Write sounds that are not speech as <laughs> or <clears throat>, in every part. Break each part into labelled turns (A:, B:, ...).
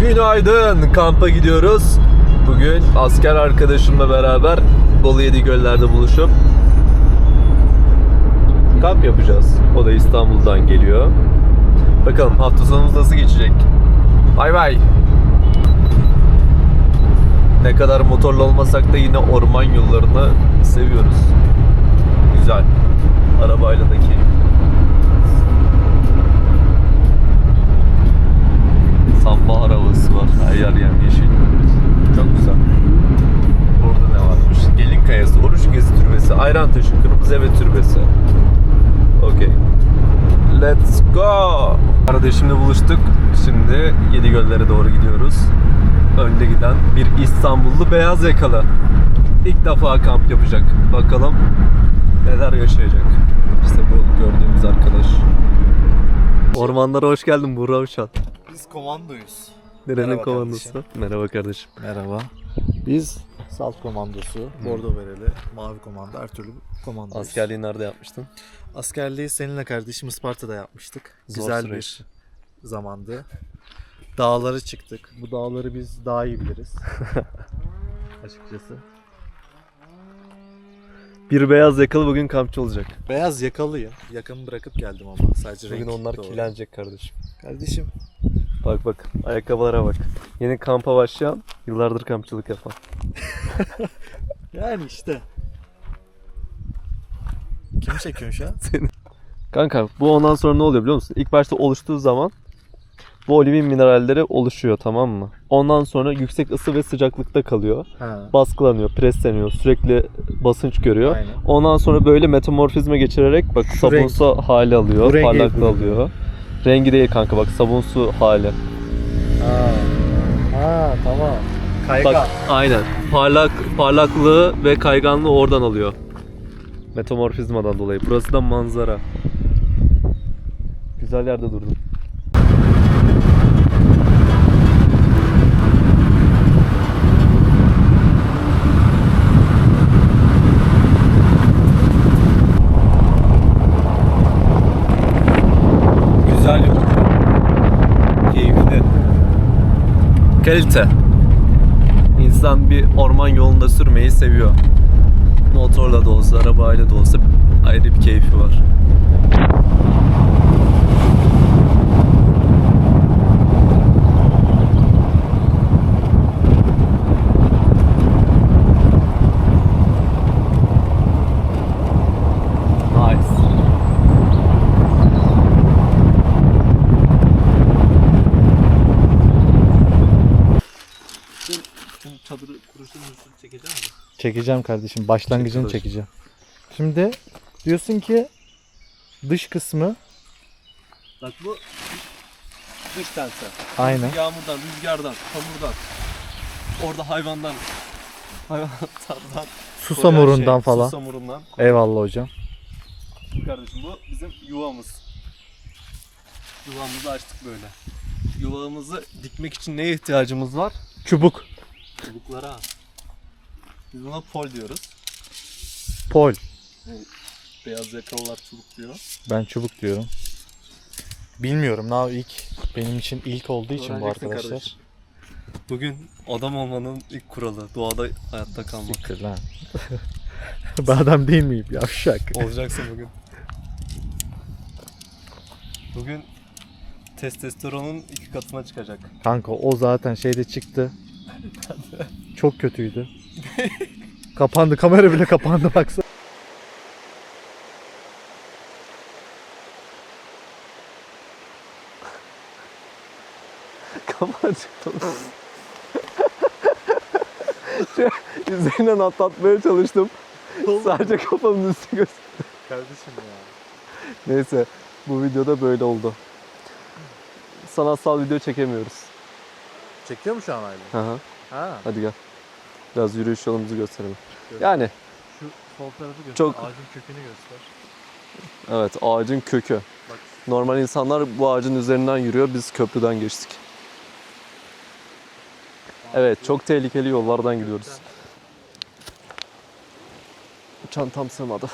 A: Günaydın. Kampa gidiyoruz. Bugün asker arkadaşımla beraber Bolu Yedigöller'de buluşup kamp yapacağız. O da İstanbul'dan geliyor. Bakalım hafta sonumuz nasıl geçecek? Bay bay. Ne kadar motorlu olmasak da yine orman yollarını seviyoruz. Güzel. Arabayla da keyifli. Sonbahar havası var. Her yer yemyeşil. Çok güzel. Orada ne varmış? Gelin Kayası, Oruç Gezi Türbesi, Ayrantaşı, Kırmızı Eve Türbesi. Okey. Let's go! Kardeşimle buluştuk. Şimdi Yedigöller'e doğru gidiyoruz. Önde giden bir İstanbullu beyaz yakalı. İlk defa kamp yapacak. Bakalım neler yaşayacak. İşte bu gördüğümüz arkadaş. Ormanlara hoş geldin Burak Uçan.
B: Biz komandoyuz.
A: Nerenin
B: Merhaba
A: komandosu? Merhaba kardeşim.
B: Merhaba. Biz Salt komandosu, Bordo Bereli, Mavi komando, her türlü komandoyuz.
A: Askerliği nerede yapmıştın?
B: Askerliği seninle kardeşim Isparta'da yapmıştık.
A: Zor
B: Güzel
A: süreç.
B: bir zamandı. Dağları çıktık. Bu dağları biz daha iyi biliriz. <laughs> Açıkçası.
A: Bir beyaz yakalı bugün kampçı olacak.
B: Beyaz yakalıyım. Yakamı bırakıp geldim ama. Sadece
A: Bugün
B: renk
A: onlar
B: doğru.
A: kirlenecek kardeşim.
B: Kardeşim
A: Bak bak ayakkabılara bak. Yeni kampa başlayan yıllardır kampçılık yapan. <laughs>
B: yani işte. Kim çekiyorsun şu an?
A: Kanka bu ondan sonra ne oluyor biliyor musun? İlk başta oluştuğu zaman bu olivin mineralleri oluşuyor tamam mı? Ondan sonra yüksek ısı ve sıcaklıkta kalıyor.
B: Ha.
A: Baskılanıyor, presleniyor, sürekli basınç görüyor.
B: Aynen.
A: Ondan sonra böyle metamorfizme geçirerek bak
B: Şu
A: sabunsu hali alıyor,
B: Bu buluyor.
A: alıyor. Rengi değil kanka bak sabunsu hali.
B: Ha. Ha tamam. Kaygan.
A: Bak aynen. Parlak parlaklığı ve kayganlığı oradan alıyor. Metamorfizmadan dolayı. Burası da manzara. Güzel yerde durdum. Kalite. İnsan bir orman yolunda sürmeyi seviyor. Motorla da olsa, arabayla da olsa ayrı bir keyfi var. Nice. Çadırı kuruşun çekeceğim mi?
B: Çekeceğim kardeşim. Başlangıcını
A: Çek
B: çekeceğim. Şimdi diyorsun ki dış kısmı
A: Bak bu dış tense.
B: aynen.
A: Yağmurdan, rüzgardan, çamurdan, orada hayvandan, hayvanlardan, <laughs>
B: Susamurundan falan.
A: Susamurundan.
B: Eyvallah hocam.
A: Kardeşim bu bizim yuvamız. Yuvamızı açtık böyle. Yuvamızı dikmek için neye ihtiyacımız var?
B: Çubuk.
A: Çubuklara. Biz buna pol diyoruz.
B: Pol.
A: Beyaz yakalılar çubuk diyor.
B: Ben çubuk diyorum. Bilmiyorum. Now ilk benim için ilk olduğu için bu arkadaşlar.
A: kardeşim. Bugün adam olmanın ilk kuralı doğada hayatta kalmak.
B: Siktir lan. <laughs> ben adam değil miyim? Yavşak.
A: Olacaksın bugün. Bugün testosteronun iki katına çıkacak.
B: Kanka o zaten şeyde çıktı. <laughs> Çok kötüydü. Kapandı. Kamera bile kapandı baksana.
A: Kafa çıktı. Üzerinden atlatmaya çalıştım. Sadece kafamın üstü göz.
B: Kardeşim ya.
A: Neyse bu videoda böyle oldu. Sanatsal video çekemiyoruz.
B: Çekiyor mu şu an hala?
A: Hı hı.
B: Ha.
A: Hadi gel. Biraz yürüyüş yolumuzu gösterelim.
B: Göster.
A: Yani
B: Şu sol tarafı göster.
A: Çok-
B: Ağacın kökünü göster.
A: evet ağacın kökü.
B: Bak.
A: Normal insanlar bu ağacın üzerinden yürüyor. Biz köprüden geçtik. Evet çok tehlikeli yollardan gidiyoruz. Çantam sığmadı.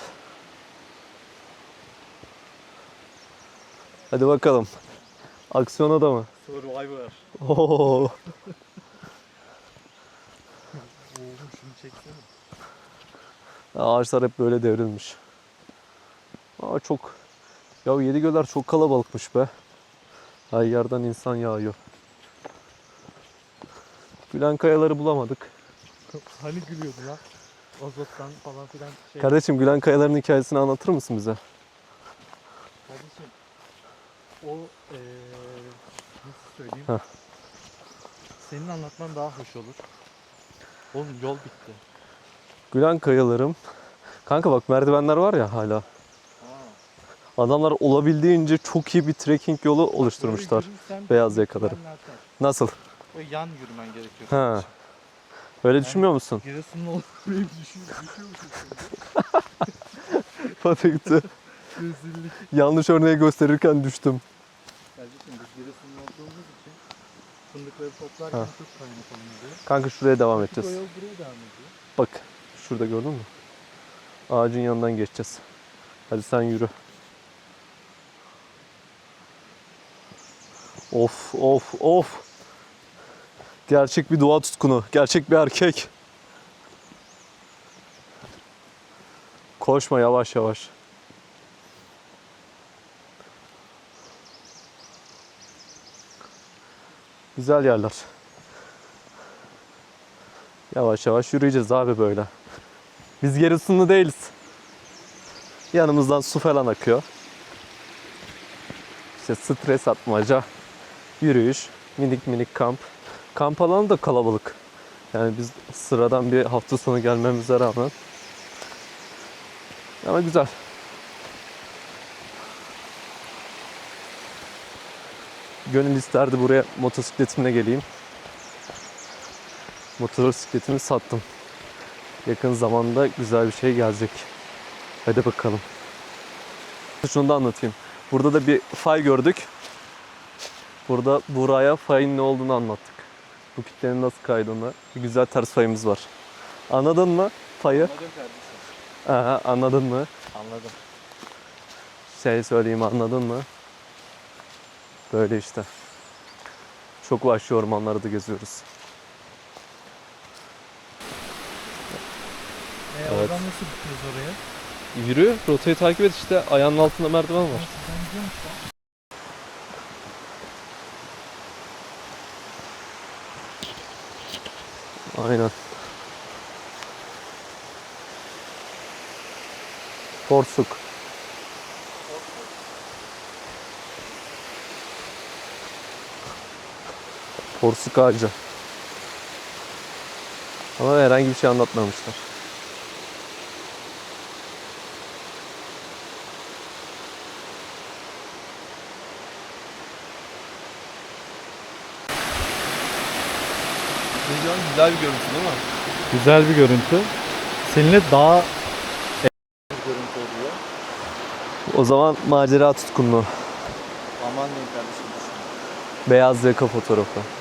A: Hadi bakalım. Aksiyona da mı?
B: Survivor.
A: Oo. <laughs>
B: Oo şunu çeksene.
A: Ağaçlar hep böyle devrilmiş. Aa çok. Ya yedi göller çok kalabalıkmış be. Her yerden insan yağıyor. Gülen kayaları bulamadık.
B: Hani gülüyordu lan? Azottan falan filan şey.
A: Kardeşim Gülen kayaların hikayesini anlatır mısın bize?
B: Kardeşim o eee nasıl söyleyeyim?
A: Heh.
B: Senin anlatman daha hoş olur. Oğlum yol bitti.
A: Gülen kayalarım. Kanka bak merdivenler var ya hala. Adamlar olabildiğince çok iyi bir trekking yolu oluşturmuşlar. Beyaz yakaları. Nasıl?
B: Böyle yan yürümen gerekiyor.
A: Ha. Öyle düşünmüyor musun?
B: Giresunlu olup <laughs> düşüyor, düşüyor musun?
A: Patikti. Yanlış örneği gösterirken düştüm.
B: Kardeşim biz Giresunlu olduğumuz için fındıkları toplarken
A: Ha.
B: çok kaynak oluyor.
A: Kanka şuraya devam
B: Bu
A: edeceğiz.
B: yol buraya devam ediyor.
A: Bak şurada gördün mü? Ağacın yanından geçeceğiz. Hadi sen yürü. Of of of. Gerçek bir doğa tutkunu. Gerçek bir erkek. Koşma yavaş yavaş. Güzel yerler. Yavaş yavaş yürüyeceğiz abi böyle. Biz gerisinde değiliz. Yanımızdan su falan akıyor. İşte stres atmaca, yürüyüş, minik minik kamp. Kamp alanı da kalabalık. Yani biz sıradan bir hafta sonu gelmemize rağmen. Ama güzel. Gönül isterdi buraya motosikletimle geleyim. Motosikletimi sattım. Yakın zamanda güzel bir şey gelecek. Hadi bakalım. Şunu da anlatayım. Burada da bir fay gördük. Burada buraya fayın ne olduğunu anlattık. Bu kitlenin nasıl kaydığını. Bir güzel ters fayımız var. Anladın mı fayı?
B: Anladım kardeşim.
A: Aha, anladın mı?
B: Anladım.
A: Şey söyleyeyim anladın mı? Böyle işte. Çok vahşi ormanlarda da geziyoruz.
B: E,
A: Evet.
B: Oradan nasıl gideceğiz oraya?
A: Yürü, rotayı takip et işte. Ayağının altında merdiven var.
B: Ben.
A: Aynen. Porsuk. Porsuk ağacı. Ama herhangi bir şey anlatmamışlar. Güzel bir görüntü değil mi?
B: Güzel bir görüntü. Seninle daha bir görüntü oluyor.
A: O zaman macera tutkunluğu.
B: Aman diyeyim kardeşim.
A: Beyaz yaka fotoğrafı.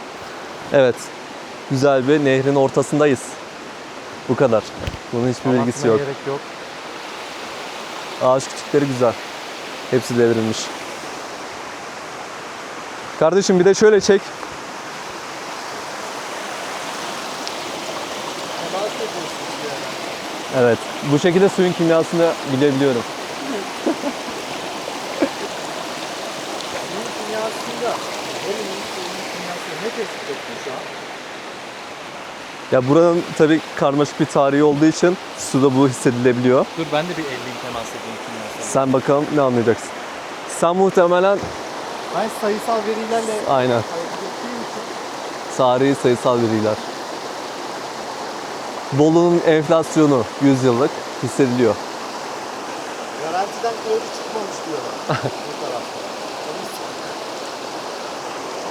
A: Evet. Güzel bir nehrin ortasındayız. Bu kadar. Bunun hiçbir bilgisi yok.
B: gerek yok.
A: Ağaç kütükleri güzel. Hepsi devrilmiş. Kardeşim bir de şöyle çek. Evet. Bu şekilde suyun kimyasını bilebiliyorum.
B: Suyunun kimyasında ne tespit ettin şu an?
A: Ya buranın tabii karmaşık bir tarihi olduğu için suda bu hissedilebiliyor.
B: Dur ben de bir elliğin temas edeyim.
A: Sen bakalım ne anlayacaksın. Sen muhtemelen
B: Ben sayısal verilerle
A: aynen
B: hareket ettiğim için
A: tarihi sayısal veriler. Bolu'nun enflasyonu 100 yıllık hissediliyor.
B: garantiden kredi çıkmamış diyorlar <laughs> bu tarafta.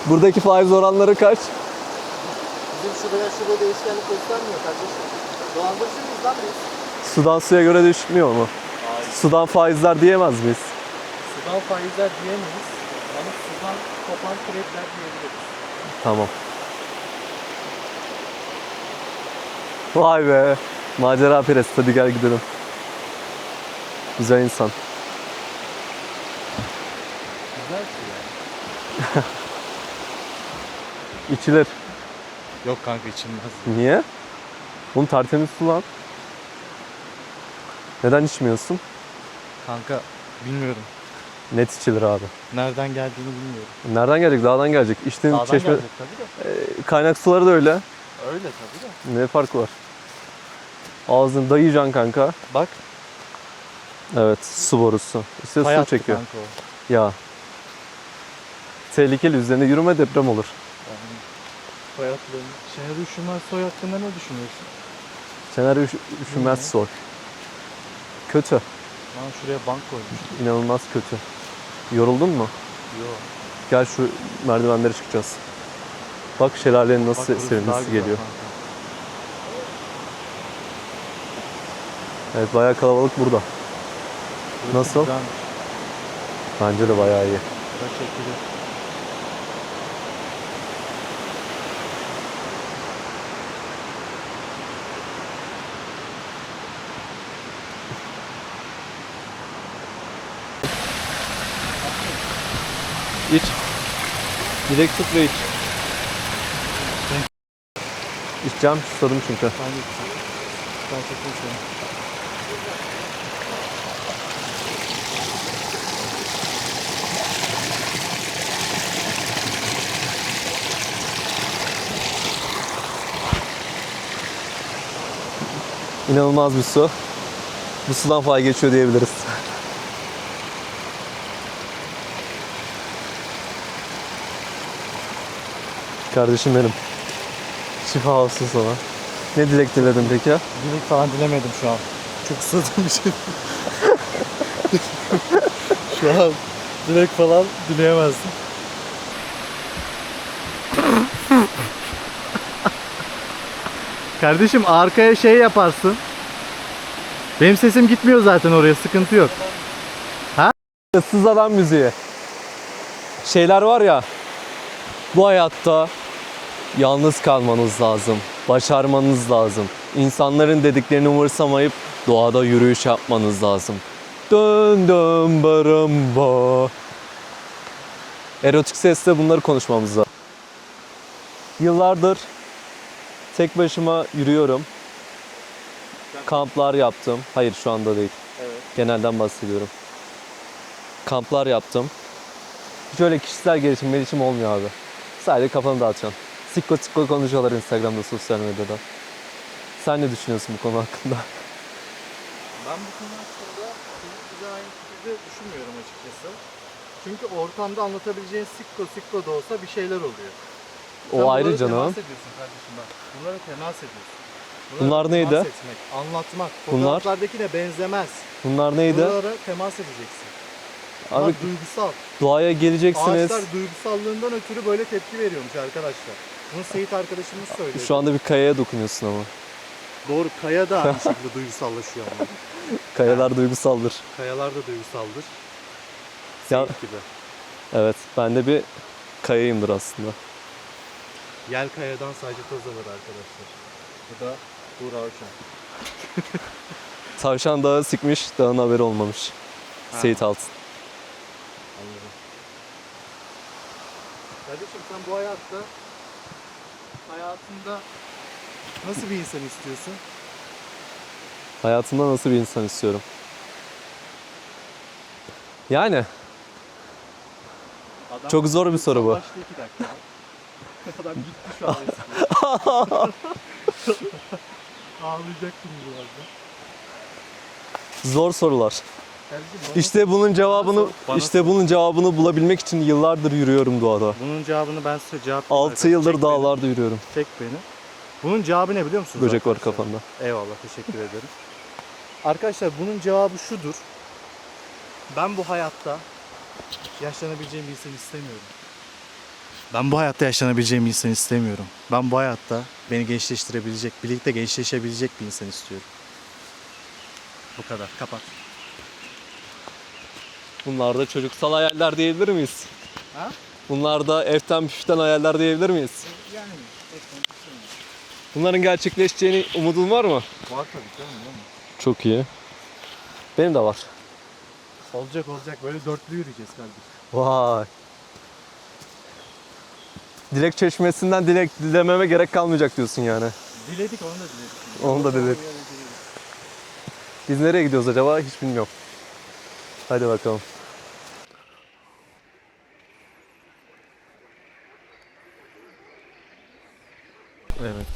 A: Buradaki faiz oranları kaç?
B: Bizim şuraya şurada değişkenlik göstermiyor kardeşim. Dolandırıcı mıyız lan biz?
A: Sudan suya göre düşmüyor mu?
B: Hayır.
A: Sudan faizler diyemez miyiz?
B: Sudan faizler diyemeyiz. Ama sudan kopan krediler diyebiliriz.
A: Tamam. Vay be. Macera perest. Hadi gel gidelim. Güzel insan.
B: Güzel şey yani. <laughs>
A: İçilir.
B: Yok kanka içilmez.
A: Niye? Bunun tertemiz su lan. Neden içmiyorsun?
B: Kanka bilmiyorum.
A: Net içilir abi.
B: Nereden geldiğini bilmiyorum.
A: Nereden gelecek? Dağdan gelecek. İçtiğin
B: Dağdan
A: çeşme
B: gelecek tabii de.
A: e, kaynak suları da öyle.
B: Öyle tabii de.
A: Ne farkı var? Ağzını dayayacaksın kanka.
B: Bak.
A: Evet, su borusu. İşte su çekiyor.
B: kanka o.
A: Ya. Tehlikeli üzerine yürüme deprem olur.
B: Hatlarını. Şener Üşümez soy hakkında ne düşünüyorsun?
A: Üş- üşümez soy. Kötü.
B: Lan şuraya bank koymuş.
A: İnanılmaz kötü. Yoruldun mu?
B: Yok.
A: Gel şu merdivenlere çıkacağız. Bak şelalenin nasıl
B: Bak güzel
A: geliyor.
B: kanka.
A: Evet bayağı kalabalık burada.
B: Burası
A: Nasıl?
B: güzelmiş.
A: Bence de bayağı iyi.
B: Bak çekili.
A: İç. Direkt tut ve iç. İçeceğim susadım çünkü.
B: Ben gittim. Ben çekeyim seni.
A: İnanılmaz bir su. Bu sudan fay geçiyor diyebiliriz. Kardeşim benim. Şifa olsun sana. Ne dilek diledin peki?
B: Dilek falan dilemedim şu an. Çok susadığım için. <laughs> şu an dilek falan dileyemezdim. Kardeşim arkaya şey yaparsın. Benim sesim gitmiyor zaten oraya sıkıntı yok.
A: Issız adam müziği. Şeyler var ya. Bu hayatta yalnız kalmanız lazım. Başarmanız lazım. İnsanların dediklerini umursamayıp doğada yürüyüş yapmanız lazım. Dön dön baramba. Erotik sesle bunları konuşmamız lazım. Yıllardır tek başıma yürüyorum. Kamplar yaptım. Hayır şu anda değil.
B: Evet.
A: Genelden bahsediyorum. Kamplar yaptım. Hiç öyle kişisel gelişim, gelişim olmuyor abi. Sadece kafanı dağıtacaksın. Sikko sikko konuşuyorlar Instagram'da, sosyal medyada. Sen ne düşünüyorsun bu konu hakkında?
B: Ben bu konu hakkında bize aynı fikirde düşünmüyorum açıkçası. Çünkü ortamda anlatabileceğin sikko sikko da olsa bir şeyler oluyor. Sen
A: O ayrı
B: bunlara
A: canım.
B: temas ediyorsun kardeşim bak. Bunlara temas ediyorsun. Bunlara
A: Bunlar
B: temas
A: neydi?
B: Etmek, anlatmak.
A: Bunlar?
B: Fotoğraflardakine benzemez.
A: Bunlar neydi?
B: Buralara temas edeceksin. Bunlar
A: Abi
B: duygusal.
A: doğaya geleceksiniz.
B: Ağaçlar duygusallığından ötürü böyle tepki veriyormuş arkadaşlar. Bunu Seyit arkadaşımız söyledi.
A: Şu anda bir kayaya dokunuyorsun ama.
B: Doğru kaya da aynı <laughs> şekilde duygusallaşıyor ama.
A: Kayalar duygusaldır.
B: Kayalar da duygusaldır.
A: Ya-
B: Seyit gibi.
A: Evet, ben de bir kayayımdır aslında.
B: Yel kayadan sadece toz alır arkadaşlar. Bu da Buğra Avşan. <laughs>
A: Tavşan dağı sikmiş, dağın haberi olmamış.
B: Ha.
A: Seyit Altın.
B: Anladım. Kardeşim sen bu hayatta hayatında nasıl bir insan istiyorsun?
A: Hayatımda nasıl bir insan istiyorum? Yani
B: Adam
A: Çok zor bir soru bu.
B: Başta iki dakika. <laughs> Adam gitti şu an resmen. <laughs> Ağlayacak şimdi birazdan.
A: zor sorular. İşte bunun cevabını
B: Bana
A: işte bunun cevabını bulabilmek için yıllardır yürüyorum doğada.
B: Bunun cevabını ben size cevap
A: 6 yıldır
B: Çek
A: dağlarda yürüyorum.
B: Beni. Çek beni. Bunun cevabı ne biliyor musunuz?
A: Böcek var
B: arkadaşlar?
A: kafanda.
B: Eyvallah teşekkür ederim. Arkadaşlar bunun cevabı şudur. Ben bu hayatta yaşlanabileceğim bir insan istemiyorum. Ben bu hayatta yaşlanabileceğim bir insan istemiyorum. Ben bu hayatta beni gençleştirebilecek, birlikte gençleşebilecek bir insan istiyorum. Bu kadar. Kapat.
A: Bunlar da çocuksal hayaller diyebilir miyiz?
B: Ha?
A: Bunlar da eften püften hayaller diyebilir miyiz?
B: Yani
A: Bunların gerçekleşeceğini umudun var mı?
B: Var tabii canım değil mi?
A: Çok iyi. Benim de var.
B: Olacak olacak. Böyle dörtlü yürüyeceğiz kardeşim.
A: Vay. Dilek çeşmesinden dilek dilememe gerek kalmayacak diyorsun yani.
B: Diledik onu da diledik.
A: Onu da diledik. Biz nereye gidiyoruz acaba hiç bilmiyorum. Hadi bakalım. Evet.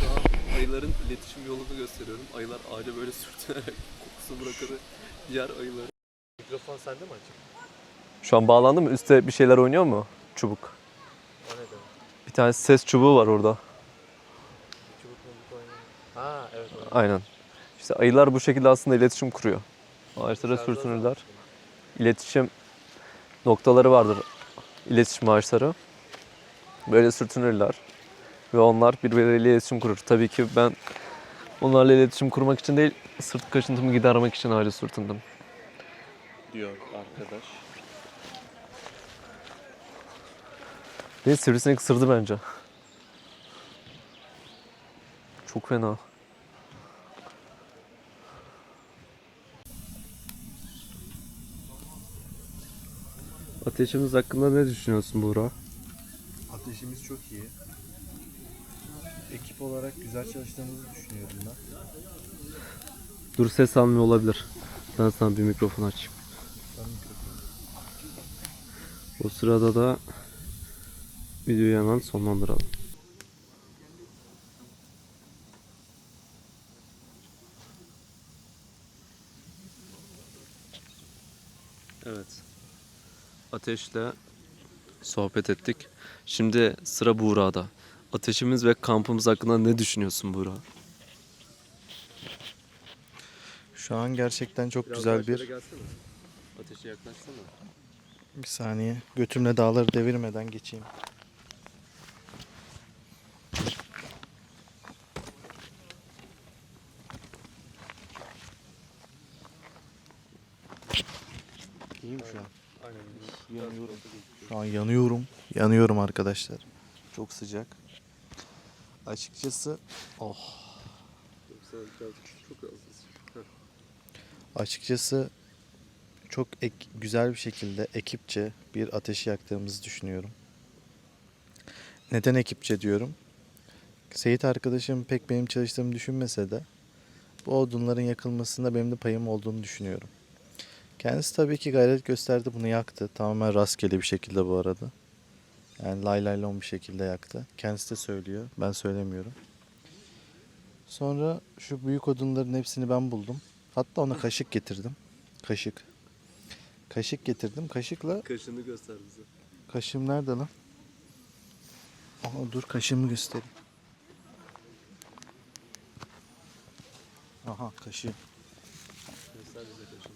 C: Şu an ayıların yolunu gösteriyorum. Ayılar ağaca böyle <laughs> sürtünerek kokusunu bırakır diğer ayıları.
B: Mikrofon sende mi açık?
A: Şu an bağlandı mı? Üste bir şeyler oynuyor mu? Çubuk.
B: O ne demek?
A: Bir tane ses çubuğu var orada.
B: Çubuk mubuk oynuyor. Ha evet. evet.
A: Aynen. İşte ayılar bu şekilde aslında iletişim kuruyor. Ağaçlara
B: Dışarıda
A: sürtünürler. İletişim noktaları vardır. İletişim ağaçları. Böyle sürtünürler. Ve onlar birbirleriyle iletişim kurur. Tabii ki ben onlarla iletişim kurmak için değil, sırt kaşıntımı gidermek için ağaca sürtündüm.
B: Diyor arkadaş.
A: Beni sivrisinek ısırdı bence. Çok fena. Ateşimiz hakkında ne düşünüyorsun Buğra?
B: Ateşimiz çok iyi. Ekip olarak güzel çalıştığımızı düşünüyorum ben.
A: Dur ses almıyor olabilir. Ben sana bir mikrofon açayım. O sırada da videoyu hemen sonlandıralım. Evet. Ateşle sohbet ettik. Şimdi sıra Buğra'da. Ateşimiz ve kampımız hakkında ne düşünüyorsun Buğra?
B: Şu an gerçekten çok güzel bir...
A: Ateşe yaklaşsana.
B: Bir saniye. Götümle dağları devirmeden geçeyim. İyiyim şu an. Yanıyorum. Şu an yanıyorum. Yanıyorum arkadaşlar. Çok sıcak. Açıkçası oh açıkçası çok ek- güzel bir şekilde ekipçe bir ateşi yaktığımızı düşünüyorum. Neden ekipçe diyorum? Seyit arkadaşım pek benim çalıştığımı düşünmese de bu odunların yakılmasında benim de payım olduğunu düşünüyorum. Kendisi tabii ki gayret gösterdi bunu yaktı. Tamamen rastgele bir şekilde bu arada. Yani lay lay lon bir şekilde yaktı. Kendisi de söylüyor. Ben söylemiyorum. Sonra şu büyük odunların hepsini ben buldum. Hatta ona kaşık getirdim. Kaşık. Kaşık getirdim. Kaşıkla
A: Kaşını göster bize.
B: kaşığım nerede lan? Aa, dur kaşığımı göstereyim. Aha kaşığı.
A: Göster bize kaşını.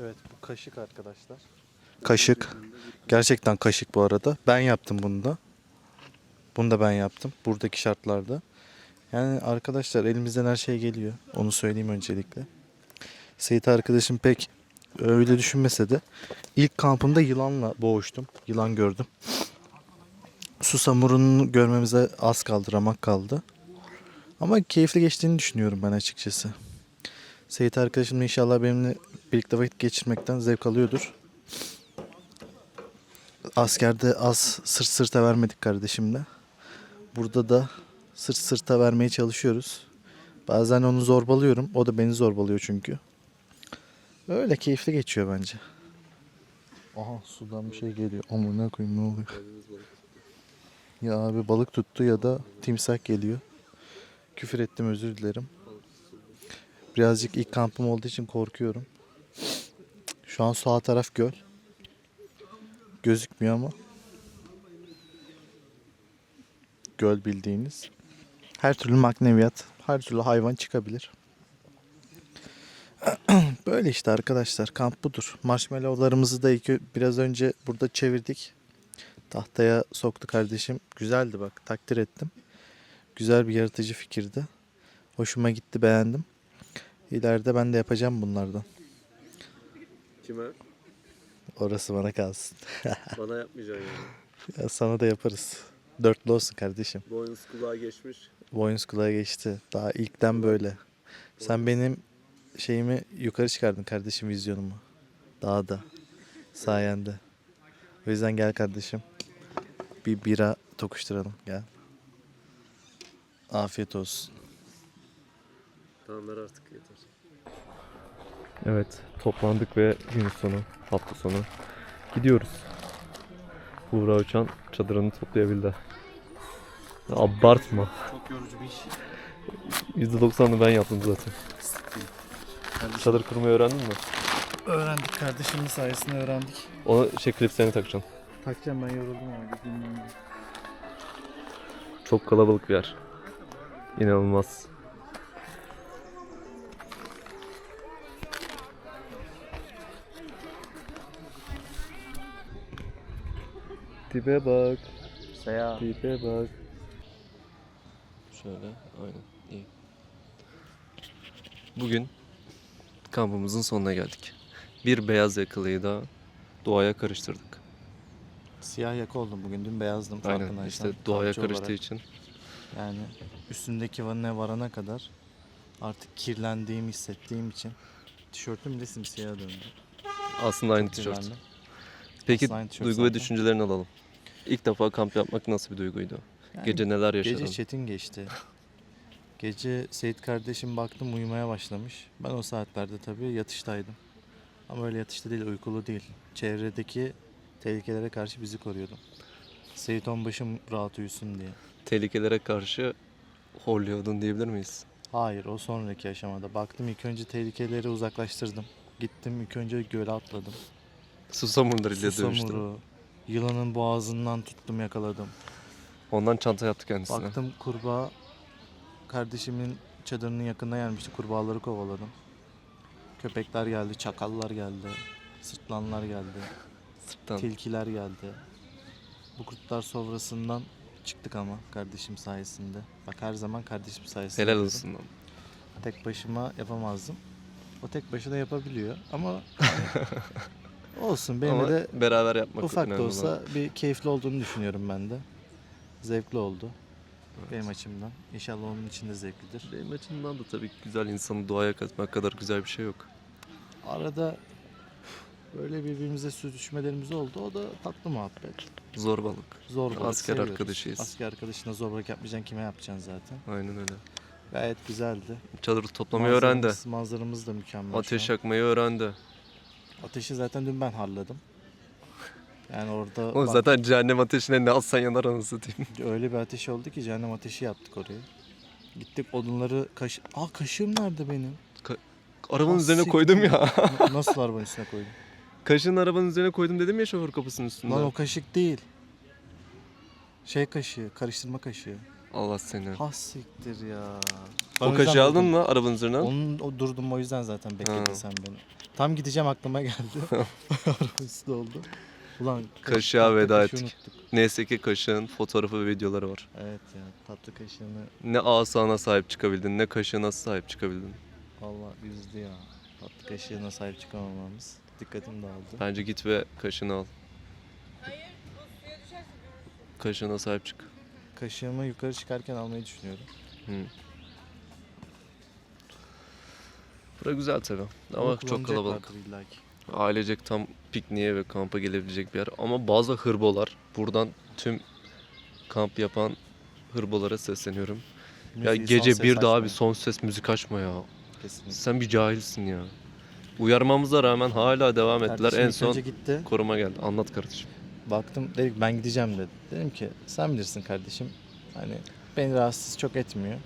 B: Evet bu kaşık arkadaşlar. Kaşık. Gerçekten kaşık bu arada. Ben yaptım bunu da. Bunu da ben yaptım. Buradaki şartlarda. Yani arkadaşlar elimizden her şey geliyor. Onu söyleyeyim öncelikle. Seyit arkadaşım pek öyle düşünmese de ilk kampımda yılanla boğuştum. Yılan gördüm. Susamurunu görmemize az kaldı, ramak kaldı. Ama keyifli geçtiğini düşünüyorum ben açıkçası. Seyit arkadaşım da inşallah benimle birlikte vakit geçirmekten zevk alıyordur. Askerde az sırt sırta vermedik kardeşimle. Burada da sırt sırta vermeye çalışıyoruz. Bazen onu zorbalıyorum. O da beni zorbalıyor çünkü. Öyle keyifli geçiyor bence. Aha sudan bir şey geliyor. Ama ne koyayım ne oluyor? Ya abi balık tuttu ya da timsah geliyor. Küfür ettim özür dilerim. Birazcık ilk kampım olduğu için korkuyorum. Şu an sağ taraf göl. Gözükmüyor ama. Göl bildiğiniz. Her türlü magneviyat, her türlü hayvan çıkabilir. <clears throat> Böyle işte arkadaşlar kamp budur. Marshmallowlarımızı da iki, biraz önce burada çevirdik. Tahtaya soktu kardeşim. Güzeldi bak takdir ettim. Güzel bir yaratıcı fikirdi. Hoşuma gitti beğendim. İleride ben de yapacağım bunlardan.
A: Kime?
B: Orası bana kalsın. <laughs>
A: Bana yapmayacaksın yani.
B: Ya sana da yaparız. Dörtlü olsun kardeşim.
A: Boynuz kulağa geçmiş.
B: Boynuz kulağa geçti. Daha ilkten böyle. Sen benim şeyimi yukarı çıkardın kardeşim vizyonumu. Daha da. Sayende. O yüzden gel kardeşim. bir bira tokuşturalım. Gel. Afiyet olsun.
A: Tamam ver artık yeter. Evet toplandık ve gün sonu hafta sonu gidiyoruz. Buğra Uçan çadırını toplayabildi. Abartma.
B: Çok yorucu bir iş.
A: %90'ını ben yaptım zaten. Çadır kurmayı öğrendin mi?
B: Öğrendik kardeşimin sayesinde öğrendik.
A: Onu şey klipslerini takacaksın.
B: Takacağım ben yoruldum ama dinlendim.
A: Çok kalabalık bir yer. İnanılmaz. Tipe bak,
B: Seya.
A: tipe bak. Şöyle, aynen, iyi. Bugün kampımızın sonuna geldik. Bir beyaz yakalıyı da doğaya karıştırdık.
B: Siyah yaka oldum bugün. Dün beyazdım.
A: Aynen, işte doğaya
B: Kampçı
A: karıştığı
B: olarak.
A: için.
B: Yani üstündeki vanne varana kadar artık kirlendiğimi hissettiğim için tişörtüm de simsiyah döndü.
A: Aslında aynı tişört. Peki
B: Aslında aynı tişört
A: duygu ve
B: zaten.
A: düşüncelerini alalım. İlk defa kamp yapmak nasıl bir duyguydu?
B: Yani
A: Gece neler yaşadın?
B: Gece çetin geçti. Gece Seyit kardeşim baktım uyumaya başlamış. Ben o saatlerde tabii yatıştaydım. Ama öyle yatışta değil, uykulu değil. Çevredeki tehlikelere karşı bizi koruyordum. Seyit onbaşım rahat uyusun diye.
A: Tehlikelere karşı horluyordun diyebilir miyiz?
B: Hayır, o sonraki aşamada. Baktım ilk önce tehlikeleri uzaklaştırdım. Gittim ilk önce göle atladım.
A: Susamurlarıyla dövüştün.
B: Susamuru, yılanın boğazından tuttum yakaladım.
A: Ondan çanta yaptı kendisine.
B: Baktım kurbağa kardeşimin çadırının yakında gelmişti. Kurbağaları kovaladım. Köpekler geldi, çakallar geldi, sırtlanlar geldi,
A: Sırttan.
B: tilkiler geldi. Bu kurtlar sofrasından çıktık ama kardeşim sayesinde. Bak her zaman kardeşim sayesinde.
A: Helal olsun lan.
B: Tek başıma yapamazdım. O tek başına yapabiliyor ama <laughs> olsun benim
A: Ama
B: de
A: beraber yapmak
B: ufak
A: önemli
B: da
A: olan.
B: olsa bir keyifli olduğunu düşünüyorum ben de. Zevkli oldu benim açımdan. İnşallah onun için de zevklidir.
A: Benim açımdan da tabii güzel insanı doğaya katmak kadar güzel bir şey yok.
B: Arada böyle birbirimize sürtüşmelerimiz oldu. O da tatlı muhabbet.
A: Zorbalık.
B: Zorbalık
A: Asker
B: seviyoruz.
A: arkadaşıyız.
B: Asker arkadaşına zorbalık yapmayacaksın kime yapacaksın zaten.
A: Aynen öyle.
B: Gayet güzeldi.
A: Çadırı toplamayı öğrendi.
B: Manzaramız- Manzaramız da mükemmel
A: Ateş yakmayı öğrendi.
B: Ateşi zaten dün ben harladım. Yani orada
A: O
B: bak-
A: zaten cehennem ateşine ne alsan yanar anasını satayım. <laughs>
B: öyle bir ateş oldu ki cehennem ateşi yaptık oraya. Gittik odunları kaş... Aa kaşığım nerede benim?
A: Arabanın
B: Ah,
A: üzerine
B: siktir.
A: koydum ya.
B: Na- <laughs> Nasıl arabanın üstüne koydum?
A: Kaşığını arabanın üzerine koydum dedim ya şoför kapısının üstünde.
B: Lan o kaşık değil. Şey kaşığı, karıştırma kaşığı.
A: Allah seni.
B: Ha siktir ya.
A: o
B: Ben yüzden
A: kaşığı aldın
B: durdum.
A: mı arabanın üzerine?
B: Onun o durdum o yüzden zaten bekledin
A: Ha.
B: sen beni. Tam gideceğim aklıma geldi. <laughs> Araba üstü oldu. Ulan kaş-
A: Kaşığa veda
B: kaşığı
A: ettik.
B: unuttuk.
A: Neyse ki kaşığın fotoğrafı ve videoları var.
B: Evet ya tatlı kaşığını
A: Ne asana sahip çıkabildin ne kaşığına sahip çıkabildin.
B: valla üzdü ya. Tatlı kaşığına sahip çıkamamamız. Dikkatim dağıldı.
A: Bence git ve kaşığını al. Kaşığına sahip çık.
B: Kaşığımı yukarı çıkarken almayı düşünüyorum.
A: Hı. Bura güzel tabi ama çok
B: kullanacak
A: kalabalık.
B: illaki.
A: Ailecek tam pikniğe ve kampa gelebilecek bir yer. Ama bazı hırbolar, buradan tüm kamp yapan hırbolara sesleniyorum. Ya
B: Müziği son
A: gece bir abi
B: açmayın.
A: son ses müzik açma ya.
B: Kesinlikle.
A: Sen bir cahilsin ya. Uyarmamıza rağmen hala devam ettiler.
B: Kardeşim
A: En son
B: gitti.
A: koruma geldi. Anlat kardeşim.
B: Baktım dedik ben gideceğim dedi. Dedim ki sen bilirsin kardeşim. Hani beni rahatsız çok etmiyor.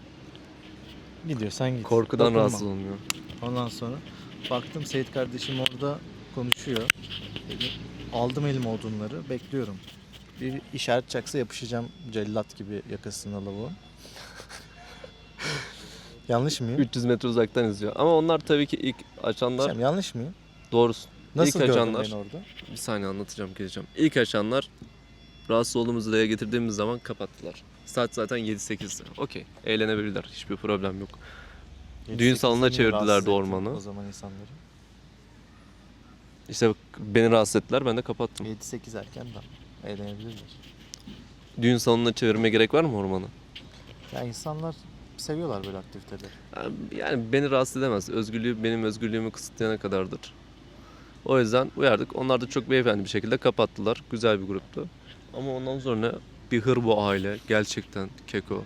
B: Gidiyorsan git.
A: Korkudan
B: Dokunma.
A: rahatsız olmuyor.
B: Ondan sonra baktım Seyit kardeşim orada konuşuyor. Dedim, aldım elime odunları bekliyorum. Bir işaret çaksa yapışacağım cellat gibi yakasına lavuğun. <laughs> yanlış mıyım?
A: 300 metre uzaktan izliyor. Ama onlar tabii ki ilk açanlar
B: Hocam, yanlış mıyım?
A: doğrusu.
B: Nasıl
A: İlk
B: gördün
A: açanlar-
B: beni orada?
A: Bir saniye anlatacağım geleceğim. İlk açanlar rahatsız olduğumuzu dile getirdiğimiz zaman kapattılar. Saat zaten 7-8'di. Okey. Eğlenebilirler. Hiçbir problem yok. Düğün
B: 7-8'de
A: salonuna
B: niye
A: çevirdiler
B: rahatsız
A: de
B: ettin
A: ormanı.
B: O zaman insanları.
A: İşte beni rahatsız ettiler. Ben de kapattım.
B: 7-8 erken de eğlenebilirler.
A: Düğün salonuna çevirme gerek var mı ormanı?
B: Ya insanlar seviyorlar böyle aktiviteleri.
A: Yani- beni rahatsız edemez. Özgürlüğü benim özgürlüğümü kısıtlayana kadardır. O yüzden uyardık. Onlar da çok beyefendi bir şekilde kapattılar. Güzel bir gruptu. Ama ondan sonra bir hır bu aile. Gerçekten keko.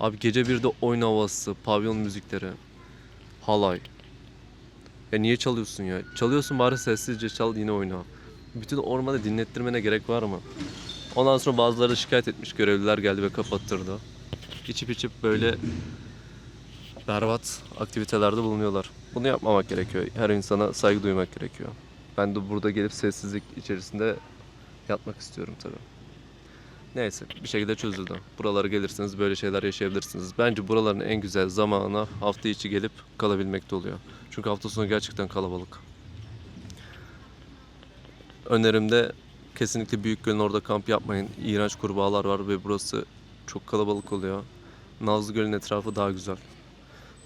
A: Abi gece bir de oyun havası, pavyon müzikleri, halay. Ya niye çalıyorsun ya? Çalıyorsun bari sessizce çal yine oyna. Bütün ormanı dinlettirmene gerek var mı? Ondan sonra bazıları şikayet etmiş görevliler geldi ve kapattırdı. İçip içip böyle berbat aktivitelerde bulunuyorlar. Bunu yapmamak gerekiyor. Her insana saygı duymak gerekiyor. Ben de burada gelip sessizlik içerisinde yatmak istiyorum tabii. Neyse bir şekilde çözüldü. Buralara gelirseniz böyle şeyler yaşayabilirsiniz. Bence buraların en güzel zamanı hafta içi gelip kalabilmekte oluyor. Çünkü hafta sonu gerçekten kalabalık. Önerimde kesinlikle Büyükgöl'ün orada kamp yapmayın. İğrenç kurbağalar var ve burası çok kalabalık oluyor. Nazlı Göl'ün etrafı daha güzel.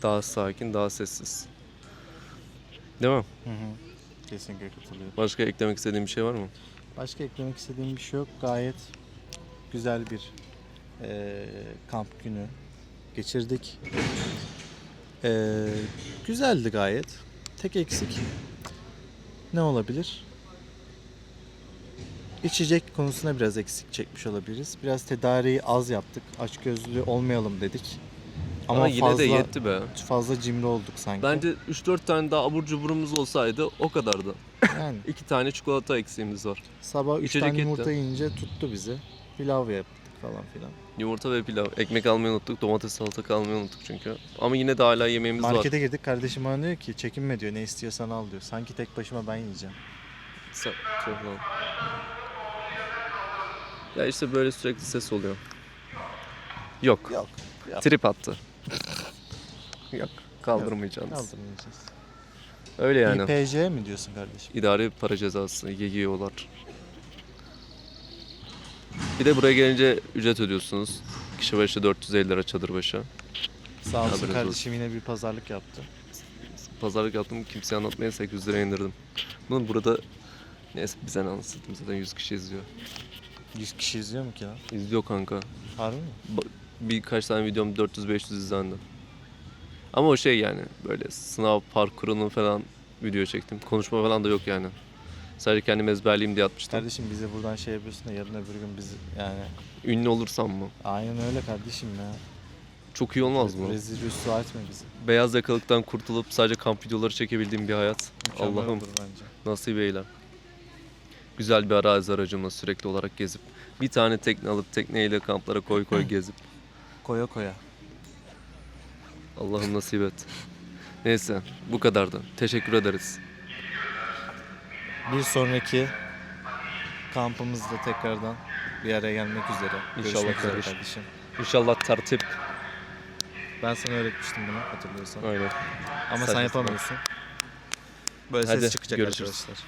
A: Daha sakin, daha sessiz. Değil mi?
B: Hı hı. Kesinlikle katılıyorum.
A: Başka eklemek istediğin bir şey var mı?
B: Başka eklemek istediğim bir şey yok. Gayet güzel bir eee, kamp günü geçirdik. Eee, güzeldi gayet. Tek eksik ne olabilir? İçecek konusuna biraz eksik çekmiş olabiliriz. Biraz tedariği az yaptık. Açgözlü olmayalım dedik.
A: Ama,
B: Ama,
A: yine
B: fazla,
A: de yetti be.
B: fazla cimri olduk sanki.
A: Bence 3-4 tane daha abur cuburumuz olsaydı o kadardı.
B: Yani
A: 2 tane çikolata eksiğimiz var.
B: sabah 3
A: İçecek
B: tane
A: yetti.
B: yumurta yiyince tuttu bizi. Pilav yaptık falan filan.
A: Yumurta ve pilav. Ekmek almayı unuttuk. Domates salata almayı unuttuk çünkü. Ama yine de hala yemeğimiz var.
B: Markete girdik kardeşim bana diyor ki çekinme diyor ne istiyorsan al diyor. Sanki tek başıma ben yiyeceğim.
A: Sa- lan. Ya işte böyle sürekli ses oluyor. Yok.
B: Yok.
A: Trip attı. Yok. Kaldırmayacağız.
B: Kaldırmayacağız.
A: Öyle yani.
B: İPC mi diyorsun kardeşim?
A: İdari para cezası yiyorlar. Bir de buraya gelince ücret ödüyorsunuz. Kişi başı 450 lira çadır başı.
B: Sağ olsun
A: Haberiniz
B: kardeşim yine bir pazarlık yaptı.
A: Pazarlık yaptım kimseye anlatmaya 800 liraya indirdim. Bunu burada neyse bize ne anlatırdım zaten 100 kişi izliyor.
B: 100 kişi izliyor mu ki lan?
A: İzliyor kanka.
B: Harbi mi?
A: Birkaç tane videom 400-500 izlendi. Ama o şey yani böyle sınav parkurunun falan video çektim. Konuşma falan da yok yani. Sadece kendim ezberleyeyim diye atmıştım.
B: Kardeşim bize buradan şey yapıyorsun da yarın öbür gün bizi yani
A: Ünlü olursam mı?
B: aynen öyle kardeşim ya.
A: Çok iyi olmaz mı?
B: Rezil rüsva etme bizi.
A: Beyaz yakalıktan kurtulup sadece kamp videoları çekebildiğim bir hayat.
B: Mükemmel
A: Allah'ım
B: olur bence.
A: nasip eyle. Güzel bir arazi aracımla sürekli olarak gezip bir tane tekne alıp tekneyle kamplara koy koy <clears throat> gezip
B: Koya koya.
A: Allah'ım nasip et. Neyse bu kadardı. Teşekkür ederiz.
B: Bir sonraki kampımızda tekrardan bir araya gelmek üzere.
A: İnşallah
B: Görüşmek üzere
A: kardeşim.
B: kardeşim.
A: İnşallah tertip.
B: Ben sana öğretmiştim bunu hatırlıyorsan.
A: Aynen.
B: Ama sen
A: Saçma
B: yapamıyorsun. Böyle
A: Hadi,
B: ses çıkacak
A: görüşürüz.
B: arkadaşlar.